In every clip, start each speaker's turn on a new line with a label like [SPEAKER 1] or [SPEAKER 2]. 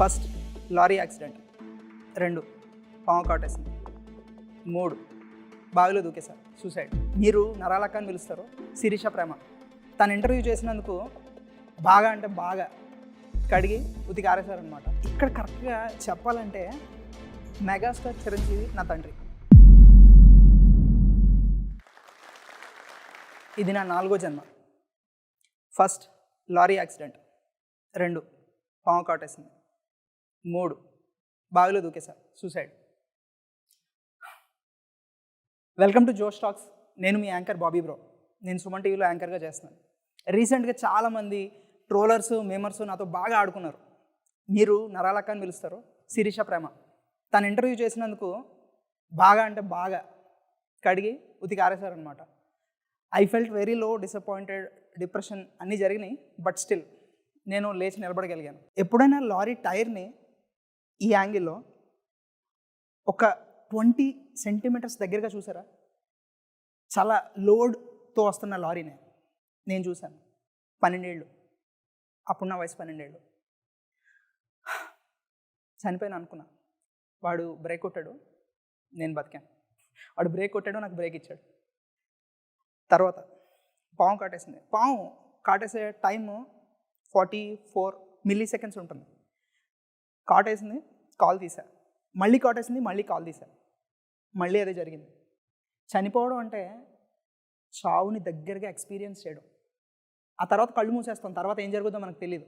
[SPEAKER 1] First lorry accident. రెండు పాము కాటేసింది. మూడు బావిలో దూకేశారు. సూసైడ్. మీరు నరాలక్క అని పిలుస్తారు. శిరీష ప్రేమ. తను ఇంటర్వ్యూ చేసినందుకు బాగా అంటే బాగా కడిగి ఉతికి ఆరేశారనమాట ఇక్కడ కరెక్ట్గా చెప్పాలంటే మెగాస్టార్ చిరంజీవి నా తండ్రి. ఇది నా నాలుగో జన్మ. First lorry accident. రెండు పాము కాటేసింది. మూడు. బావిలో దూకేశారు suicide welcome to Josh talks నేను మీ యాంకర్ బాబీ బ్రో. నేను సుమన్ టీవీలో యాంకర్గా చేస్తున్నాను. రీసెంట్గా చాలామంది ట్రోలర్స్ మేమర్స్ నాతో బాగా ఆడుకున్నారు. మీరు నరాలక్క అని పిలుస్తారు. శిరీష ప్రేమ. తను ఇంటర్వ్యూ చేసినందుకు బాగా అంటే బాగా కడిగి ఉతికారేశారనమాట I felt very low disappointed depression అన్నీ జరిగినాయి. బట్ స్టిల్ నేను లేచి నిలబడగలిగాను. ఎప్పుడైనా లారీ టైర్ని ఈ యాంగిల్లో ఒక ట్వంటీ సెంటీమీటర్స్ దగ్గరగా చూసారా? చాలా లోడ్తో వస్తున్న లారీనే. నేను చూశాను. పన్నెండేళ్ళు. అప్పుడు నా వయసు పన్నెండేళ్ళు. చనిపోయిన అనుకున్నా. వాడు బ్రేక్ కొట్టాడు. నేను బతికాను. వాడు బ్రేక్ కొట్టాడు నాకు బ్రేక్ ఇచ్చాడు. తర్వాత పాము కాటేసింది. పాము కాటేసే time forty four milliseconds ఉంటుంది. కాటేసింది కాల్ తీసా మళ్ళీ కాటేసింది మళ్ళీ కాల్ తీసా మళ్ళీ అదే జరిగింది. చనిపోవడం అంటే చావుని దగ్గరగా ఎక్స్పీరియన్స్ చేయడం. ఆ తర్వాత కళ్ళు మూసేస్తాం తర్వాత ఏం జరుగుతుందో మనకు తెలియదు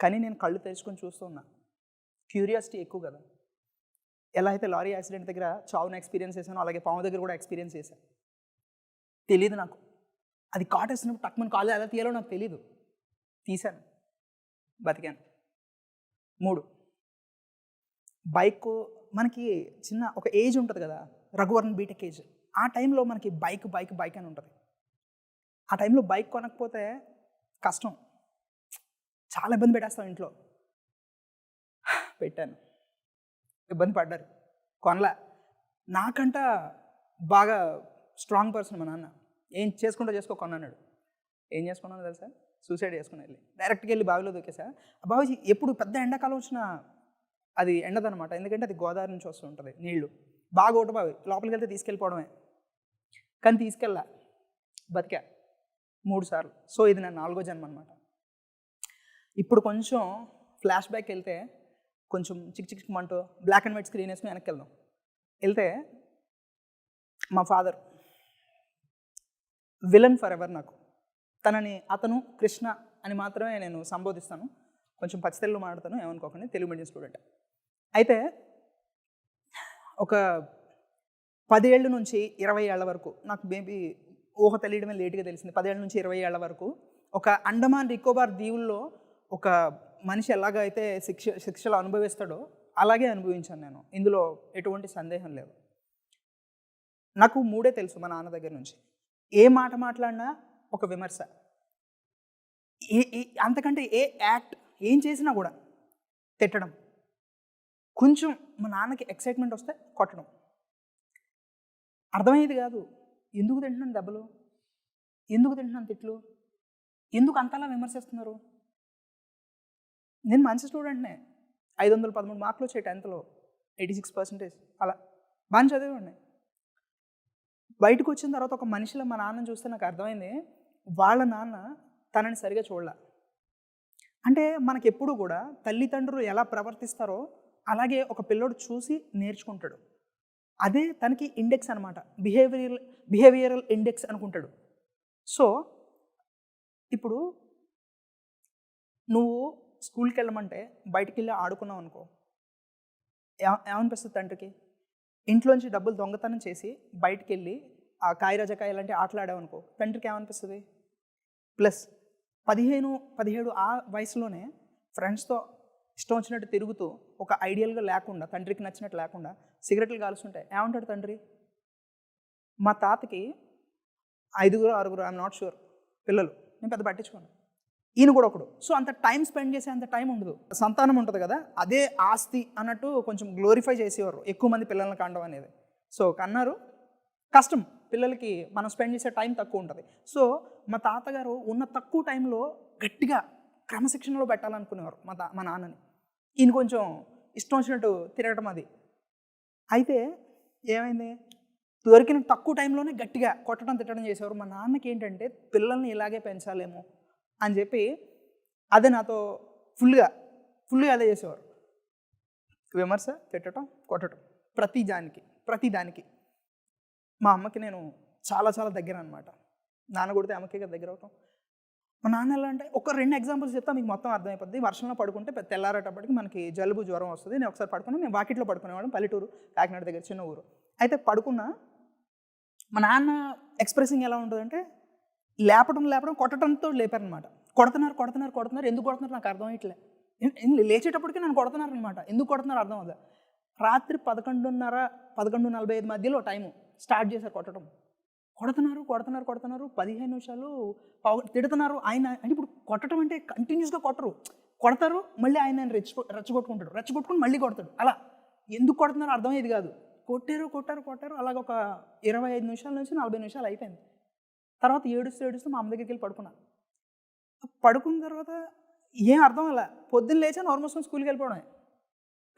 [SPEAKER 1] కానీ నేను కళ్ళు తెరుచుకొని చూస్తున్నా క్యూరియాసిటీ ఎక్కువ కదా. ఎలా అయితే లారీ యాక్సిడెంట్ దగ్గర చావుని ఎక్స్పీరియన్స్ చేశానో అలాగే పాము దగ్గర కూడా ఎక్స్పీరియన్స్ చేశాను తెలియదు నాకు. అది కాటేసినప్పుడు టక్మని కాళ్ళు ఎలా తీయాలో నాకు తెలియదు తీశాను. బతికాను. మూడు. బైక్ మనకి చిన్న ఒక ఏజ్ ఉంటుంది కదా రఘువర్ణ బీటెక్ ఏజ్. ఆ టైంలో మనకి బైక్ బైక్ బైక్ అని ఉంటుంది. ఆ టైంలో బైక్ కొనకపోతే కష్టం. చాలా ఇబ్బంది పెట్టేస్తాం ఇంట్లో. పెట్టాను. ఇబ్బంది పడ్డారు. కొనలే. నాకంట బాగా స్ట్రాంగ్ పర్సన్ మా నాన్న. ఏం చేసుకుంటా చేసుకో కొన్నాడు ఏం చేసుకున్నాను తెలుసా? సూసైడ్ చేసుకుని వెళ్ళి. డైరెక్ట్గా వెళ్ళి బావిలో దూకేసా. బావిజీ ఎప్పుడు పెద్ద ఎండాకాలం వచ్చినా అది ఎండదనమాట ఎందుకంటే అది గోదావరి నుంచి వస్తూ ఉంటుంది నీళ్ళు బాగా ఓట బావి లోపలికి వెళ్తే తీసుకెళ్ళిపోవడమే. కానీ తీసుకెళ్ళా. బతికా. మూడు సార్లు. సో ఇది నా నాలుగో జన్మ అనమాట ఇప్పుడు కొంచెం ఫ్లాష్ బ్యాక్ వెళ్తే కొంచెం చిక్ చిక్ మంటూ బ్లాక్ అండ్ వైట్ స్క్రీన్ వేసుకుని వెనక్కి వెళ్దాం వెళ్తే మా ఫాదర్ విలన్ ఫర్ ఎవర్ నాకు. తనని అతను కృష్ణ అని మాత్రమే నేను సంబోధిస్తాను. కొంచెం పచ్చితెల్లు మాట్లాడతాను ఏమనుకోకండి తెలుగు మీడియం స్టూడెంట్. అయితే ఒక పదేళ్ళ నుంచి ఇరవై ఏళ్ళ వరకు నాకు మేబీ ఊహ తెలియడమే లేట్గా తెలిసింది పదేళ్ళ నుంచి ఇరవై ఏళ్ళ వరకు ఒక అండమాన్ నికోబార్ దీవుల్లో ఒక మనిషి ఎలాగైతే శిక్ష శిక్షలు అనుభవిస్తాడో అలాగే అనుభవించాను నేను. ఇందులో ఎటువంటి సందేహం లేదు. నాకు మూడే తెలుసు మా నాన్న దగ్గర నుంచి. ఏ మాట మాట్లాడినా ఒక విమర్శ. ఏ అంతకంటే ఏ యాక్ట్ ఏం చేసినా కూడా తిట్టడం. కొంచెం మా నాన్నకి ఎక్సైట్మెంట్ వస్తే కొట్టడం. అర్థమయ్యేది కాదు. ఎందుకు తింటున్నాను దెబ్బలు? ఎందుకు తింటున్నాను తిట్లు? ఎందుకు అంతలా విమర్శిస్తున్నారు? నేను మంచి స్టూడెంట్నే. ఐదు వందల పదమూడు మార్కులు వచ్చాయి టెన్త్లో. Eighty six percentage. అలా. బాగా చదివేవాడిని. బయటకు వచ్చిన తర్వాత ఒక మనిషిలో మా నాన్నని చూస్తే నాకు అర్థమైంది. వాళ్ళ నాన్న తనని సరిగా చూడలే. అంటే మనకి ఎప్పుడు కూడా తల్లిదండ్రులు ఎలా ప్రవర్తిస్తారో అలాగే ఒక పిల్లోడు చూసి నేర్చుకుంటాడు. అదే తనకి ఇండెక్స్ అనమాట బిహేవియరల్ బిహేవియరల్ ఇండెక్స్ అనుకుంటాడు. సో ఇప్పుడు నువ్వు స్కూల్కి వెళ్ళమంటే బయటికి వెళ్ళి ఆడుకున్నావు అనుకో ఏమనిపిస్తుంది తండ్రికి? ఇంట్లోంచి డబ్బులు దొంగతనం చేసి బయటికి వెళ్ళి ఆ కాయరజకాయ ఇలాంటి ఆటలు ఆడావనుకో తండ్రికి ఏమనిపిస్తుంది? ప్లస్ పదిహేను పదిహేడు ఆ వయసులోనే ఫ్రెండ్స్తో ఇష్టం వచ్చినట్టు తిరుగుతూ ఒక ఐడియల్గా లేకుండా తండ్రికి నచ్చినట్టు లేకుండా సిగరెట్లు కాలుస్తుంటాయి ఏమంటాడు తండ్రి? మా తాతకి ఐదుగురు ఆరుగురు ఐఎమ్ నాట్ షూర్ పిల్లలు నేను పెద్ద పట్టించుకోను. ఈయన కూడా ఒకడు. సో అంత టైం స్పెండ్ చేసే అంత టైం ఉండదు. సంతానం ఉంటుంది కదా అదే ఆస్తి అన్నట్టు కొంచెం గ్లోరిఫై చేసేవారు ఎక్కువ మంది పిల్లల్ని కాండం అనేది. సో కన్నారు. కష్టం పిల్లలకి మనం స్పెండ్ చేసే టైం తక్కువ ఉంటుంది. సో మా తాతగారు ఉన్న తక్కువ టైంలో గట్టిగా క్రమశిక్షణలో పెట్టాలనుకునేవారు మా తా మా నాన్నని. ఈయన కొంచెం ఇష్టం వచ్చినట్టు తిరగటం అది. అయితే ఏమైంది? దొరికిన తక్కువ టైంలోనే గట్టిగా కొట్టడం తిట్టడం చేసేవారు. మా నాన్నకి ఏంటంటే పిల్లల్ని ఇలాగే పెంచాలేమో అని చెప్పి అదే నాతో ఫుల్గా ఫుల్గా అదే చేసేవారు. విమర్శ తిట్టడం కొట్టడం ప్రతి దానికి ప్రతి దానికి. మా అమ్మకి నేను చాలా చాలా దగ్గర అనమాట నాన్న కొడితే అమ్మకి కదా దగ్గర అవటం మా నాన్న ఎలా అంటే ఒక రెండు ఎగ్జాంపుల్స్ చెప్తా మీకు మొత్తం అర్థమైపోద్ది. వర్షంలో పడుకుంటే తెల్లారేటప్పటికి మనకి జలుబు జ్వరం వస్తుంది. నేను ఒకసారి పడుకున్నా మేము వాకిట్లో పడుకునేవాళ్ళం పల్లెటూరు కాకినాడ దగ్గర చిన్న ఊరు. అయితే పడుకున్నా మా నాన్న ఎక్స్ప్రెసింగ్ ఎలా ఉంటుందంటే లేపడం లేపడం కొట్టడంతో లేపారనమాట. కొడుతున్నారు కొడుతున్నారు కొడుతున్నారు ఎందుకు కొడుతున్నారు నాకు అర్థం అయ్యట్లే. లేచేటప్పటికి నన్ను కొడుతున్నారు అనమాట ఎందుకు కొడుతున్నారు అర్థం అవుతుంది రాత్రి పదకొండున్నర పదకొండు నలభై ఐదు మధ్యలో టైము స్టార్ట్ చేశారు కొట్టడం. కొడుతున్నారు కొడుతున్నారు కొడుతున్నారు. పదిహేను నిమిషాలు పావు తిడుతున్నారు. ఆయన అంటే ఇప్పుడు కొట్టడం అంటే కంటిన్యూస్గా కొట్టరు. కొడతారు మళ్ళీ ఆయన ఆయన రెచ్చ రెచ్చగొట్టుకుంటాడు. రెచ్చగొట్టుకుని మళ్ళీ కొడతాడు. అలా. ఎందుకు కొడుతున్నారో అర్థమయ్యేది కాదు. కొట్టారు కొట్టారు కొట్టారు. అలాగ ఒక ఇరవై ఐదు నిమిషాల నుంచి నలభై నిమిషాలు అయిపోయింది. తర్వాత ఏడుస్తూ ఏడుస్తూ మా అమ్మ దగ్గరికి వెళ్ళి పడుకున్నాను పడుకున్న తర్వాత ఏం అర్థం అలా. పొద్దున్న లేచా నార్మల్స్ స్కూల్కి వెళ్ళిపోవడమే.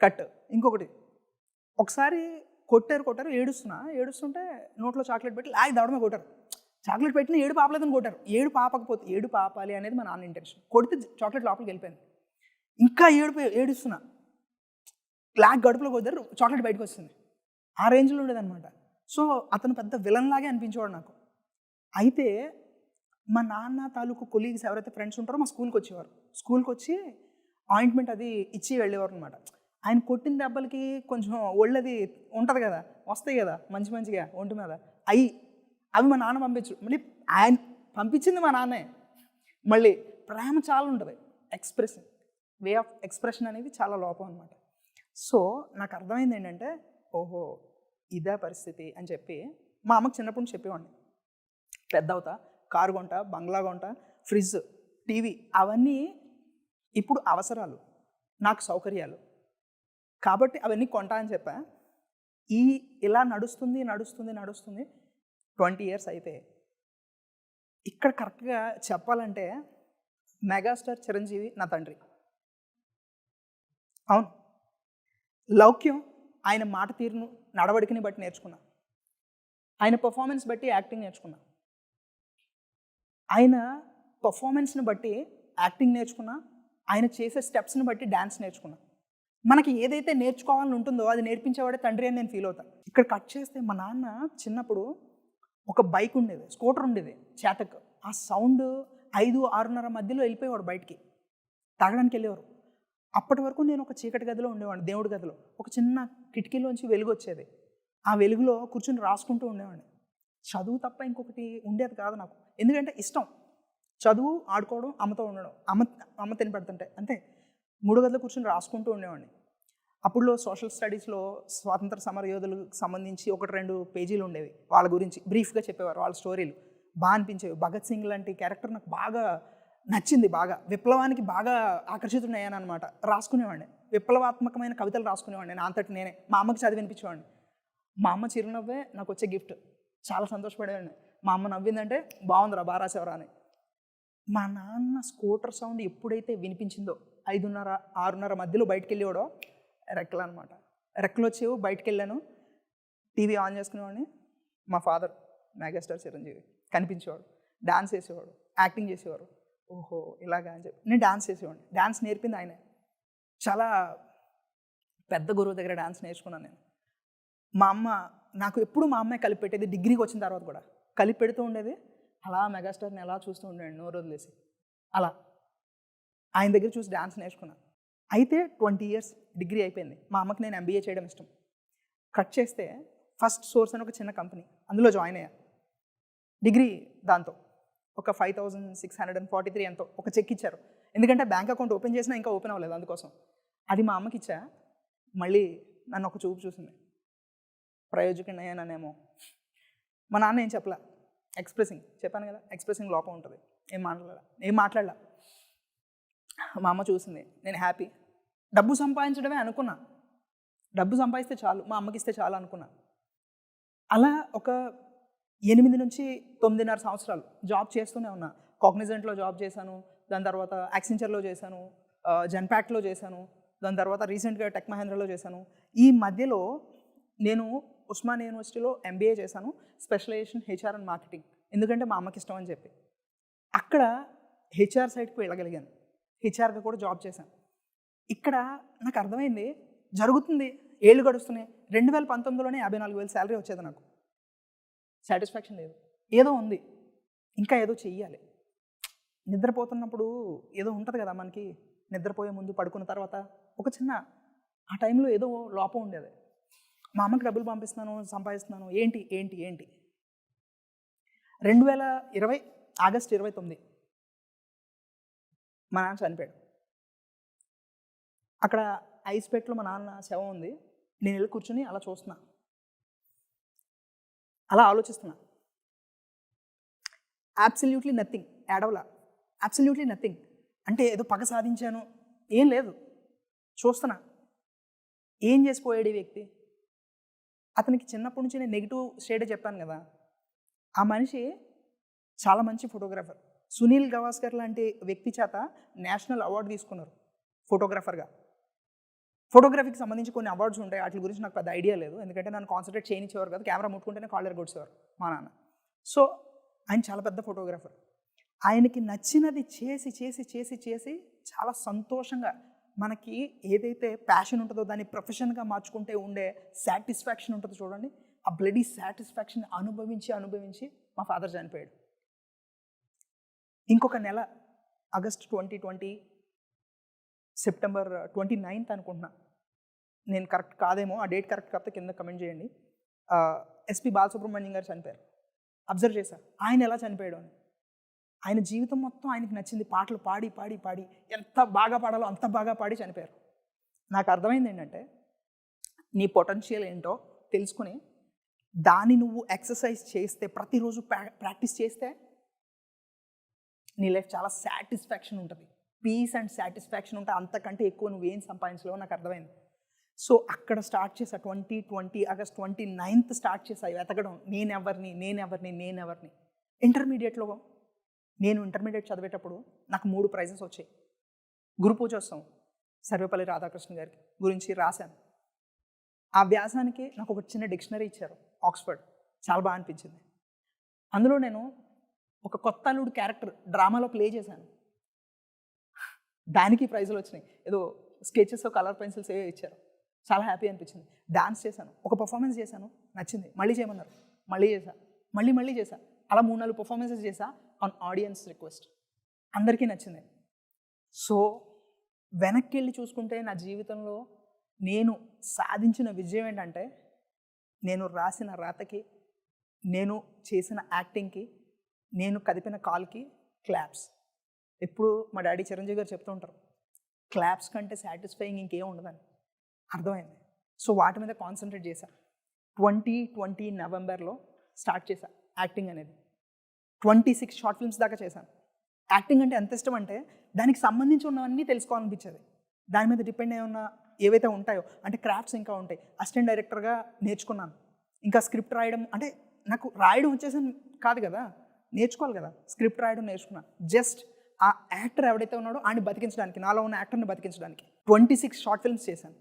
[SPEAKER 1] కట్. ఇంకొకటి. ఒకసారి కొట్టారు కొట్టారు ఏడుస్తున్నా. ఏడుస్తుంటే నోట్లో చాక్లెట్ పెట్టి లాగి దవడమే కొట్టారు. చాక్లెట్ పెట్టిన ఏడు పాపలేదని కొట్టారు. ఏడు పాపకపోతే ఏడు పాపాలి అనేది మా నాన్న ఇంటెన్షన్ కొడితే చాక్లెట్ లోపలికి వెళ్ళిపోయింది. ఇంకా ఏడు ఏడుస్తున్నా. లాగ్ గడుపులోకి వద్దరు చాక్లెట్ బయటకు వస్తుంది. ఆ రేంజ్లో ఉండేదన్నమాట. సో అతను పెద్ద విలన్ లాగే అనిపించేవాడు నాకు. అయితే మా నాన్న తాలూకు కొలీగ్స్ ఎవరైతే ఫ్రెండ్స్ ఉంటారో మా స్కూల్కి వచ్చేవారు. స్కూల్కి వచ్చి ఆయింట్మెంట్ అది ఇచ్చి వెళ్ళేవారు అనమాట ఆయన కొట్టిన దెబ్బలకి కొంచెం ఒళ్ళది ఉంటుంది కదా వస్తాయి కదా మంచి మంచిగా ఒంటి మీద. అవి అవి మా నాన్న పంపించు మళ్ళీ ఆయన పంపించింది మా నాన్నే. మళ్ళీ ప్రేమ చాలా ఉంటుంది. ఎక్స్ప్రెషన్ వే ఆఫ్ ఎక్స్ప్రెషన్ అనేది చాలా లోపం అనమాట సో నాకు అర్థమైంది ఏంటంటే ఓహో ఇదే పరిస్థితి అని చెప్పి మా అమ్మకి చిన్నప్పుడు చెప్పేవాడిని. పెద్ద అవుతా కారు కొంట బంగ్లా కొంట ఫ్రిడ్జ్ టీవీ అవన్నీ ఇప్పుడు అవసరాలు నాకు సౌకర్యాలు. కాబట్టి అవన్నీ కొంటా అని చెప్పా. ఈ ఇలా నడుస్తుంది నడుస్తుంది నడుస్తుంది ట్వంటీ ఇయర్స్ అయితే. ఇక్కడ కరెక్ట్గా చెప్పాలంటే మెగాస్టార్ చిరంజీవి నా తండ్రి. అవును. లౌక్యం ఆయన మాట తీరును నడవడికని బట్టి నేర్చుకున్నా. ఆయన పర్ఫార్మెన్స్ బట్టి యాక్టింగ్ నేర్చుకున్నా. ఆయన పర్ఫార్మెన్స్ని బట్టి యాక్టింగ్ నేర్చుకున్నా. ఆయన చేసే స్టెప్స్ని బట్టి డ్యాన్స్ నేర్చుకున్నా. మనకి ఏదైతే నేర్చుకోవాలని ఉంటుందో అది నేర్పించేవాడే తండ్రి అని నేను ఫీల్ అవుతాను ఇక్కడ కట్ చేస్తే మా నాన్న చిన్నప్పుడు ఒక బైక్ ఉండేది స్కూటర్ ఉండేది చేతక్. ఆ సౌండ్ ఐదు ఆరున్నర మధ్యలో వెళ్ళిపోయేవాడు బయటికి. తాగడానికి వెళ్ళేవారు. అప్పటి వరకు నేను ఒక చీకటి గదిలో ఉండేవాడిని దేవుడి గదిలో. ఒక చిన్న కిటికీలోంచి వెలుగు వచ్చేది. ఆ వెలుగులో కూర్చుని రాసుకుంటూ ఉండేవాడిని. చదువు తప్ప ఇంకొకటి ఉండేది కాదు నాకు. ఎందుకంటే ఇష్టం. చదువు ఆడుకోవడం అమ్మతో ఉండడం. అమ్మ అమ్మ తిని పెడుతుంటే అంతే. మూడు గదిలో కూర్చొని రాసుకుంటూ ఉండేవాడిని. అప్పుడులో సోషల్ స్టడీస్లో స్వాతంత్ర సమర యోధులకు సంబంధించి ఒకటి రెండు పేజీలు ఉండేవి. వాళ్ళ గురించి బ్రీఫ్గా చెప్పేవారు వాళ్ళ స్టోరీలు బాగా అనిపించేవి. భగత్ సింగ్ లాంటి క్యారెక్టర్ నాకు బాగా నచ్చింది బాగా. విప్లవానికి బాగా ఆకర్షితుడయ్యాను అనమాట రాసుకునేవాడిని. విప్లవాత్మకమైన కవితలు రాసుకునేవాడిని. నా అంతటి నేనే. మా అమ్మకి చదివినిపించేవాడిని మా అమ్మ చిరునవ్వే నాకు వచ్చే గిఫ్ట్ చాలా సంతోషపడేవాడిని. మా అమ్మ నవ్విందంటే బాగుందిరా బాగా రాసేవరా అని. మా నాన్న స్కూటర్ సౌండ్ ఎప్పుడైతే వినిపించిందో ఐదున్నర ఆరున్నర మధ్యలో బయటికి వెళ్ళేవాడు రెక్కలు అనమాట రెక్కలు వచ్చేవి బయటికి వెళ్ళాను టీవీ ఆన్ చేసుకునేవాడిని. మా ఫాదర్ మెగాస్టార్ చిరంజీవి కనిపించేవాడు. డాన్స్ చేసేవాడు. యాక్టింగ్ చేసేవారు. ఓహో ఇలాగా అని చెప్పి నేను డాన్స్ చేసేవాడిని. డాన్స్ నేర్పింది ఆయనే. చాలా పెద్ద గురువు దగ్గర డాన్స్ నేర్చుకున్నాను నేను. మా అమ్మ నాకు ఎప్పుడు మా అమ్మాయి కలిపి పెట్టేది డిగ్రీకి వచ్చిన తర్వాత కూడా. కలిపి పెడుతూ ఉండేది. అలా మెగాస్టార్ని ఎలా చూస్తూ ఉండేది నోరు వదిలేసి. అలా. ఆయన దగ్గర చూసి డాన్స్ నేర్చుకున్నాను. అయితే ట్వంటీ ఇయర్స్ డిగ్రీ అయిపోయింది. మా అమ్మకి నేను ఎంబీఏ చేయడం ఇష్టం. కట్ చేస్తే ఫస్ట్ సోర్స్ అని ఒక చిన్న కంపెనీ అందులో జాయిన్ అయ్యా. డిగ్రీ దాంతో ఒక five thousand six hundred and forty three ఎంతో ఒక చెక్ ఇచ్చారు. ఎందుకంటే బ్యాంక్ అకౌంట్ ఓపెన్ చేసినా ఇంకా ఓపెన్ అవ్వలేదు అందుకోసం. అది మా అమ్మకి ఇచ్చా. మళ్ళీ నన్ను ఒక చూపు చూసింది. ప్రయోజకుని అయ్యానేమో మా నాన్న ఏం చెప్పలే? ఎక్స్ప్రెసింగ్ చెప్పాను కదా. ఎక్స్ప్రెసింగ్ లోపం ఉంటుంది. ఏం మాట్లాడాల? ఏం మాట్లాడాల? మా అమ్మ చూసింది. నేను హ్యాపీ. డబ్బు సంపాదించడమే అనుకున్నా. డబ్బు సంపాదిస్తే చాలు మా అమ్మకి ఇస్తే చాలు అనుకున్నా. అలా ఒక ఎనిమిది నుంచి తొమ్మిదిన్నర సంవత్సరాలు జాబ్ చేస్తూనే ఉన్నా. కాగ్నిజెంట్లో జాబ్ చేశాను దాని తర్వాత యాక్సెంచర్లో చేశాను జన్ప్యాక్ట్లో చేశాను దాని తర్వాత రీసెంట్గా టెక్ మహేంద్రలో చేశాను. ఈ మధ్యలో నేను ఉస్మాన్ యూనివర్సిటీలో ఎంబీఏ చేశాను స్పెషలైజేషన్ హెచ్ఆర్ అండ్ మార్కెటింగ్. ఎందుకంటే మా అమ్మకి ఇష్టం అని చెప్పి. అక్కడ హెచ్ఆర్ సైడ్కి వెళ్ళగలిగాను. హెచ్ఆర్గా కూడా జాబ్ చేశాను. ఇక్కడ నాకు అర్థమైంది జరుగుతుంది. ఏళ్ళు గడుస్తున్నాయి. రెండు వేల పంతొమ్మిదిలోనే యాభై నాలుగు వేలు శాలరీ వచ్చేది నాకు. సాటిస్ఫాక్షన్ లేదు. ఏదో ఉంది. ఇంకా ఏదో చెయ్యాలి. నిద్రపోతున్నప్పుడు ఏదో ఉంటుంది కదా మనకి. నిద్రపోయే ముందు పడుకున్న తర్వాత ఒక చిన్న ఆ టైంలో ఏదో లోపం ఉండేది. మా అమ్మకి డబ్బులు పంపిస్తున్నాను సంపాదిస్తున్నాను. ఏంటి ఏంటి ఏంటి? రెండు వేల ఇరవై ఆగస్ట్ ఇరవై తొమ్మిది. మా నాన్న చనిపోయాడు. అక్కడ ఐస్పేట్లో మా నాన్న శవం ఉంది. నేను వెళ్ళి కూర్చుని అలా చూస్తున్నా. అలా ఆలోచిస్తున్నా. అబ్సల్యూట్లీ నథింగ్ ఏడవలా. అబ్సల్యూట్లీ నథింగ్ అంటే ఏదో పగ సాధించాను. ఏం లేదు. చూస్తున్నా. ఏం చేసిపోయాడు ఈ వ్యక్తి? అతనికి చిన్నప్పటి నుంచి నేను నెగిటివ్ స్టేటే చెప్పాను కదా. ఆ మనిషి చాలా మంచి ఫోటోగ్రాఫర్ సునీల్ గవాస్కర్ లాంటి వ్యక్తి చేత నేషనల్ అవార్డు తీసుకున్నారు ఫోటోగ్రాఫర్గా. ఫోటోగ్రఫీకి సంబంధించి కొన్ని అవార్డ్స్ ఉంటాయి. వాటి గురించి నాకు పెద్ద ఐడియా లేదు. ఎందుకంటే నన్ను కాన్సన్ట్రేట్ చేయనిచ్చేవారు కదా. కెమెరా ముట్టుకుంటేనే కాలర్ కొట్టేవారు మా నాన్న. సో ఆయన చాలా పెద్ద ఫోటోగ్రాఫర్. ఆయనకి నచ్చినది చేసి చేసి చేసి చేసి చాలా సంతోషంగా మనకి ఏదైతే ప్యాషన్ ఉంటుందో దాన్ని ప్రొఫెషన్గా మార్చుకుంటే ఉండే సాటిస్ఫాక్షన్ ఉంటుందో చూడండి. ఆ బ్లడీ సాటిస్ఫాక్షన్ అనుభవించి అనుభవించి మా ఫాదర్ చనిపోయాడు. ఇంకొక నెల August twenty twenty September twenty ninth అనుకుంటున్నా. నేను కరెక్ట్ కాదేమో ఆ డేట్ కరెక్ట్ కాకపోతే కింద కమెంట్ చేయండి. ఎస్పి బాలసుబ్రహ్మణ్యం గారు చనిపోయారు. అబ్జర్వ్ చేశారు ఆయన ఎలా చనిపోయాడు అని. ఆయన జీవితం మొత్తం ఆయనకి నచ్చింది. పాటలు పాడి పాడి పాడి. ఎంత బాగా పాడాలో అంత బాగా పాడి చనిపోయారు. నాకు అర్థమైంది ఏంటంటే నీ పొటెన్షియల్ ఏంటో తెలుసుకుని దాన్ని నువ్వు ఎక్సర్సైజ్ చేస్తే ప్రతిరోజు ప్రా- ప్రాక్టీస్ చేస్తే నీ లైఫ్ చాలా సాటిస్ఫాక్షన్ ఉంటుంది. పీస్ అండ్ సాటిస్ఫాక్షన్ ఉంటే అంతకంటే ఎక్కువ నువ్వేం సంపాదించలేవో నాకు అర్థమైంది. సో అక్కడ స్టార్ట్ చేసా twenty twenty August twenty ninth start చేసా వెతకడం. నేనెవరిని నేనెవరిని నేనెవరిని. ఇంటర్మీడియట్లో నేను ఇంటర్మీడియట్ చదివేటప్పుడు నాకు మూడు ప్రైజెస్ వచ్చాయి. గురు పూజోత్సవం సర్వేపల్లి రాధాకృష్ణ గారికి గురించి రాశాను. ఆ వ్యాసానికి నాకు ఒక చిన్న డిక్షనరీ ఇచ్చారు ఆక్స్ఫర్డ్. చాలా బాగా అనిపించింది. అందులో నేను ఒక కొత్త అల్లుడు క్యారెక్టర్ డ్రామాలో ప్లే చేశాను. దానికి ప్రైజులు వచ్చినాయి. ఏదో స్కెచెస్ కలర్ పెన్సిల్స్ ఏవో ఇచ్చారు. చాలా హ్యాపీ అనిపించింది. డాన్స్ చేశాను. ఒక పర్ఫార్మెన్స్ చేశాను. నచ్చింది. మళ్ళీ చేయమన్నారు. మళ్ళీ చేశా. మళ్ళీ మళ్ళీ చేశా. అలా మూడు నాలుగు పర్ఫార్మెన్సెస్ చేశా ఆన్ ఆడియన్స్ రిక్వెస్ట్. అందరికీ నచ్చింది. సో వెనక్కి వెళ్ళి చూసుకుంటే నా జీవితంలో నేను సాధించిన విజయం ఏంటంటే నేను రాసిన రాతకి నేను చేసిన యాక్టింగ్కి నేను కదిపిన కాల్కి క్లాప్స్. ఎప్పుడు మా డాడీ చిరంజీవి గారు చెప్తూ ఉంటారు క్లాప్స్ కంటే సాటిస్ఫైయింగ్ ఇంకేం ఉండదని అర్థమైంది? సో వాటి మీద కాన్సన్ట్రేట్ చేశా. ట్వంటీ ట్వంటీ నవంబర్లో స్టార్ట్ చేశా యాక్టింగ్ అనేది. ట్వంటీ సిక్స్ షార్ట్ ఫిల్మ్స్ దాకా చేశాను. యాక్టింగ్ అంటే ఎంత ఇష్టం అంటే దానికి సంబంధించి ఉన్నవన్నీ తెలుసుకోవాలనిపించేది. దాని మీద డిపెండ్ అయి ఉన్న ఏవైతే ఉంటాయో అంటే క్రాఫ్ట్స్ ఇంకా ఉంటాయి అసిస్టెంట్ డైరెక్టర్గా నేర్చుకున్నాను. ఇంకా స్క్రిప్ట్ రాయడం అంటే నాకు రాయడం వచ్చేసి కాదు కదా? నేర్చుకోవాలి కదా. స్క్రిప్ట్ రాయడం నేర్చుకున్నాను జస్ట్ ఆ యాక్టర్ ఎవడైతే ఉన్నాడో ఆయన బతికించడానికి నాలో ఉన్న యాక్టర్ని బతికించడానికి ట్వంటీ సిక్స్ షార్ట్ ఫిల్మ్స్ చేశాను.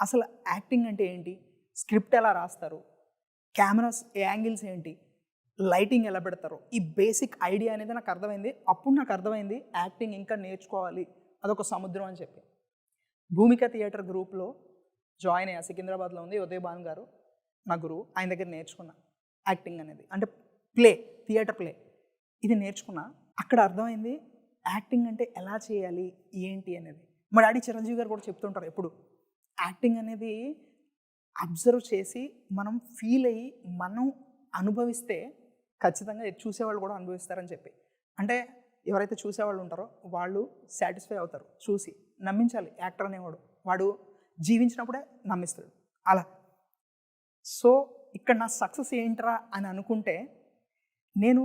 [SPEAKER 1] అసలు యాక్టింగ్ అంటే ఏంటి? స్క్రిప్ట్ ఎలా రాస్తారు? కెమెరాస్ యాంగిల్స్ ఏంటి? లైటింగ్ ఎలా పెడతారు? ఈ బేసిక్ ఐడియా అనేది నాకు అర్థమైంది. అప్పుడు నాకు అర్థమైంది యాక్టింగ్ ఇంకా నేర్చుకోవాలి. అదొక సముద్రం అని చెప్పి. భూమిక థియేటర్ గ్రూప్లో జాయిన్ అయ్యా. సికింద్రాబాద్లో ఉంది ఉదయ్ భాను గారు నా గురువు. ఆయన దగ్గర నేర్చుకున్నా యాక్టింగ్ అనేది. అంటే ప్లే థియేటర్ ప్లే. ఇది నేర్చుకున్నా అక్కడ అర్థమైంది యాక్టింగ్ అంటే ఎలా చేయాలి ఏంటి అనేది. మా డాడీ చిరంజీవి గారు కూడా చెప్తుంటారు ఎప్పుడు యాక్టింగ్ అనేది అబ్జర్వ్ చేసి మనం ఫీల్ అయ్యి మనం అనుభవిస్తే ఖచ్చితంగా చూసేవాళ్ళు కూడా అనుభవిస్తారని చెప్పి. అంటే ఎవరైతే చూసేవాళ్ళు ఉంటారో వాళ్ళు సాటిస్ఫై అవుతారు చూసి నమ్మించాలి యాక్టర్ అనేవాడు. వాడు జీవించినప్పుడే నమ్మిస్తాడు. అలా. సో ఇక్కడ నా సక్సెస్ ఏంట్రా అని అనుకుంటే నేను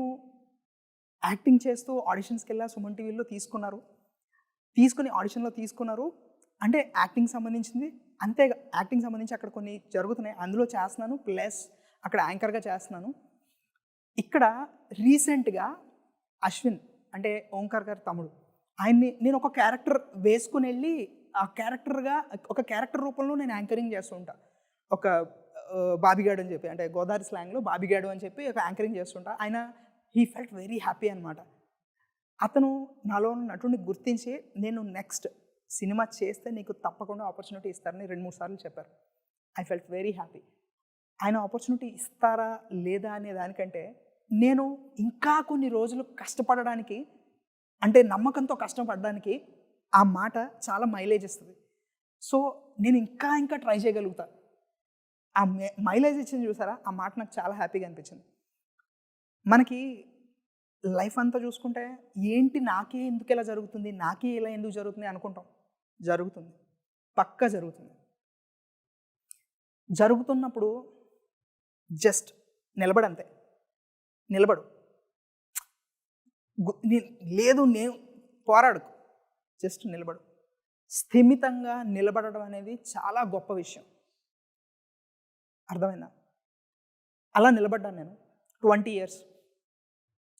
[SPEAKER 1] యాక్టింగ్ చేస్తూ ఆడిషన్స్కి వెళ్ళా సుమన్ టీవీలో తీసుకున్నారు. తీసుకుని ఆడిషన్లో తీసుకున్నారు. అంటే యాక్టింగ్ సంబంధించింది. అంతే యాక్టింగ్ సంబంధించి అక్కడ కొన్ని జరుగుతున్నాయి. అందులో చేస్తున్నాను. ప్లస్ అక్కడ యాంకర్గా చేస్తున్నాను. ఇక్కడ రీసెంట్గా అశ్విన్ అంటే ఓంకార్ గారి తమ్ముడు ఆయన్ని నేను ఒక క్యారెక్టర్ వేసుకుని వెళ్ళి ఆ క్యారెక్టర్గా ఒక క్యారెక్టర్ రూపంలో నేను యాంకరింగ్ చేస్తూ ఒక బాబిగాడు అని చెప్పి అంటే గోదావరి స్లాంగ్లో బాబిగాడు అని చెప్పి ఒక యాంకరింగ్ చేస్తుంటా ఆయన హీ ఫెల్ట్ వెరీ హ్యాపీ అనమాట అతను నాలో ఉన్న నటుడిని గుర్తించి నేను నెక్స్ట్ సినిమా చేస్తే నీకు తప్పకుండా ఆపర్చునిటీ ఇస్తారని రెండు మూడు సార్లు చెప్పారు. ఐ ఫెల్ట్ వెరీ హ్యాపీ ఆయన ఆపర్చునిటీ ఇస్తారా లేదా అనే దానికంటే నేను ఇంకా కొన్ని రోజులు కష్టపడడానికి అంటే నమ్మకంతో కష్టపడడానికి ఆ మాట చాలా మైలేజ్ ఇస్తుంది. సో నేను ఇంకా ఇంకా ట్రై చేయగలుగుతాను ఆ మైలేజ్ ఇచ్చింది చూసారా? ఆ మాట నాకు చాలా హ్యాపీగా అనిపించింది. మనకి లైఫ్ అంతా చూసుకుంటే ఏంటి నాకే ఎందుకు ఇలా జరుగుతుంది నాకే ఇలా ఎందుకు జరుగుతుంది అనుకుంటాం. జరుగుతుంది. పక్క జరుగుతుంది. జరుగుతున్నప్పుడు జస్ట్ నిలబడంతే. నిలబడు. లేదు నేను పోరాడు జస్ట్ నిలబడు. స్థిమితంగా నిలబడడం అనేది చాలా గొప్ప విషయం. అర్థమైందా? అలా నిలబడ్డాను నేను ట్వంటీ ఇయర్స్.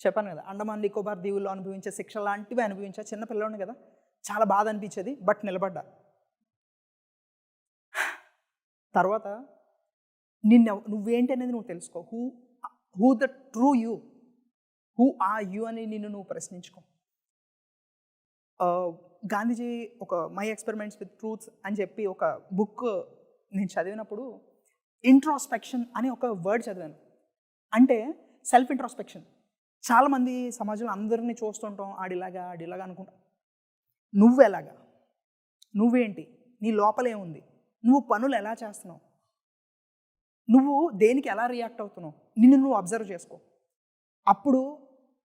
[SPEAKER 1] చెప్పాను కదా అండమాన్ నికోబార్ దీవుల్లో అనుభవించే శిక్ష లాంటివి అనుభవించా చిన్న పిల్లవాడిని కదా చాలా బాధ అనిపించేది బట్ నిలబడ్డా. తర్వాత నిన్న నువ్వేంటి అనేది నువ్వు తెలుసుకో. Who who the true you who are you అని నిన్ను నువ్వు ప్రశ్నించుకో. గాంధీజీ ఒక మై ఎక్స్పెరిమెంట్స్ విత్ ట్రూత్స్ అని చెప్పి ఒక బుక్ నేను చదివినప్పుడు ఇంట్రాస్పెక్షన్ అని ఒక వర్డ్ చదివాను. అంటే సెల్ఫ్ ఇంట్రాస్పెక్షన్ చాలామంది సమాజంలో అందరినీ చూస్తుంటాం ఆడిలాగా ఆడిలాగా అనుకుంటాం. నువ్వెలాగా? నువ్వేంటి? నీ లోపలేముంది నువ్వు పనులు ఎలా చేస్తున్నావు? నువ్వు దేనికి ఎలా రియాక్ట్ అవుతున్నావు? నిన్ను నువ్వు అబ్జర్వ్ చేసుకో. అప్పుడు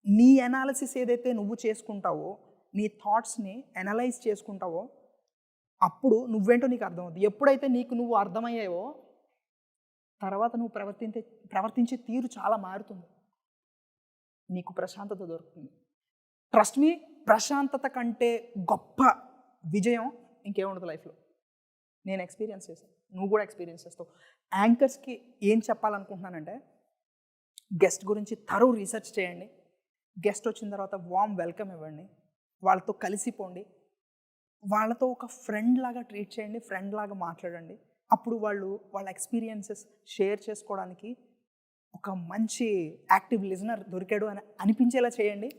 [SPEAKER 1] నీ అనాలిసిస్ ఏదైతే నువ్వు చేసుకుంటావో నీ థాట్స్ని అనలైజ్ చేసుకుంటావో అప్పుడు నువ్వేంటో నీకు అర్థమవుతుంది ఎప్పుడైతే నీకు నువ్వు అర్థమయ్యావో తర్వాత నువ్వు ప్రవర్తించే ప్రవర్తించే తీరు చాలా మారుతుంది. నీకు ప్రశాంతత దొరుకుతుంది. ట్రస్ట్ మీ ప్రశాంతత కంటే గొప్ప విజయం ఇంకేముండదు లైఫ్లో. నేను ఎక్స్పీరియన్స్ చేశాను. నువ్వు కూడా ఎక్స్పీరియన్స్ చేస్తావు. యాంకర్స్కి ఏం చెప్పాలనుకుంటున్నానంటే గెస్ట్ గురించి తరువు రీసెర్చ్ చేయండి. గెస్ట్ వచ్చిన తర్వాత వామ్ వెల్కమ్ ఇవ్వండి. వాళ్ళతో కలిసిపోండి వాళ్ళతో ఒక ఫ్రెండ్ లాగా ట్రీట్ చేయండి ఫ్రెండ్ లాగా మాట్లాడండి. అప్పుడు వాళ్ళు వాళ్ళ ఎక్స్పీరియన్సెస్ షేర్ చేసుకోవడానికి ఒక మంచి యాక్టివ్ లిజనర్ దొరికాడు అని అనిపించేలా చేయండి.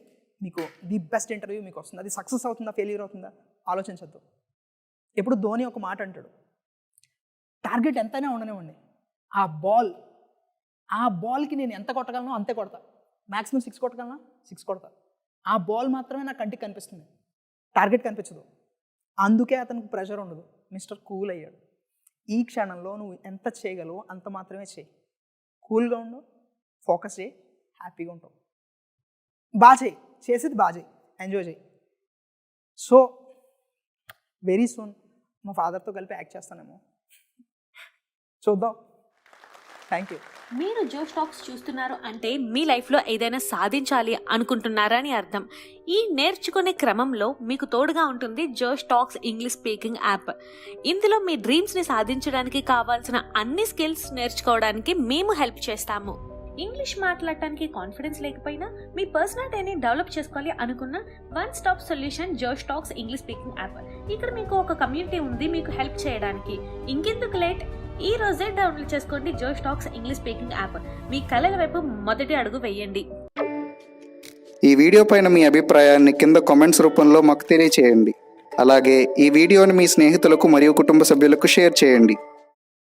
[SPEAKER 1] మీకు ది బెస్ట్ ఇంటర్వ్యూ మీకు వస్తుంది. అది సక్సెస్ అవుతుందా ఫెయిల్యూర్ అవుతుందా? ఆలోచించద్దు. ఎప్పుడు ధోని ఒక మాట అంటాడు. టార్గెట్ ఎంతైనా ఉండనివ్వండి. ఆ బాల్ ఆ బాల్కి నేను ఎంత కొట్టగలను అంతే కొడతా. Maximum six కొట్టగలనా? సిక్స్ కొడతా. ఆ బాల్ మాత్రమే నా కంటికి కనిపిస్తుంది. టార్గెట్ కనిపించదు. అందుకే అతనికి ప్రెషర్ ఉండదు. మిస్టర్ కూల్ అయ్యాడు. ఈ క్షణంలో నువ్వు ఎంత చేయగలవో అంత మాత్రమే చేయి. కూల్గా ఉండు ఫోకస్ చేయి హ్యాపీగా ఉంటావు. బాగా చేయి చేసేది బాగా చేయి ఎంజాయ్ చేయి. సో వెరీ సూన్ మా ఫాదర్తో కలిపి యాక్ట్ చేస్తానేమో. చూద్దాం. థ్యాంక్ యూ
[SPEAKER 2] మీరు జో స్టాక్స్ చూస్తున్నారు అంటే మీ లైఫ్లో ఏదైనా సాధించాలి అనుకుంటున్నారా అని అర్థం. ఈ నేర్చుకునే క్రమంలో మీకు తోడుగా ఉంటుంది Josh Talks English speaking app. ఇందులో మీ డ్రీమ్స్ని సాధించడానికి కావాల్సిన అన్ని స్కిల్స్ నేర్చుకోవడానికి మేము హెల్ప్ చేస్తాము. ఇంగ్లీష్ మాట్లాడటానికి కాన్ఫిడెన్స్ లేకపోయినా మీ పర్సనాలిటీని డెవలప్ చేసుకోవాలి అనుకున్న one stop solution Josh Talks English speaking app. ఇక్కడ మీకు ఒక కమ్యూనిటీ ఉంది మీకు హెల్ప్ చేయడానికి. ఇంకెందుకు లేట్? ఈ రోజే డౌన్లోడ్ చేసుకోండి Josh Talks English speaking app. మీ కళల వైపు మొదటి అడుగు వేయండి.
[SPEAKER 3] ఈ వీడియో పైన మీ అభిప్రాయాన్ని కింద కామెంట్స్ రూపంలో మాకు తెలియచేయండి. అలాగే ఈ వీడియోని మీ స్నేహితులకు మరియు కుటుంబ సభ్యులకు షేర్ చేయండి.